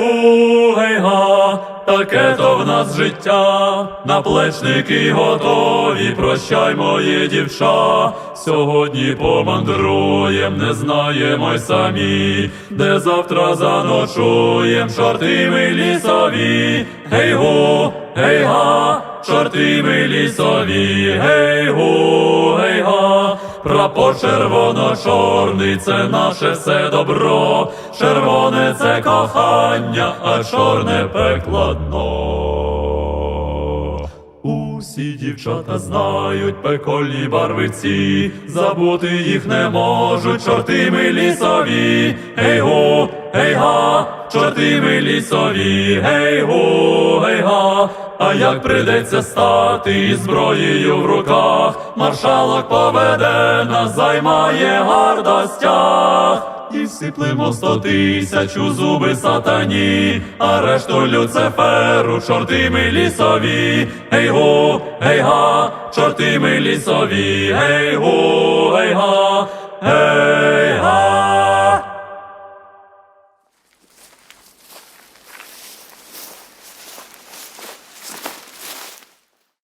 гу, гей га, таке то в нас життя, наплечники готові, прощай, моє дівча. Сьогодні помандруєм, не знаємо й самі, де завтра заночуєм, чорти ми лісові, гей гу, гей га, чорти ми лісові, гей га. Прапор червоно-чорний, це наше все добро, червоне це кохання, а чорне пекло дно. Усі дівчата знають пекольні барвиці, забути їх не можуть, чорти ми лісові, гей гу, гей га, чорти ми лісові, гей га. А як прийдеться стати із зброєю в руках, маршалок поведе нас, займає гордостях. І всиплемо сто тисяч у зуби сатані, а решту люциферу, чорти ми лісові, гей гу, гей га, чорти ми лісові, гей гу, гей га.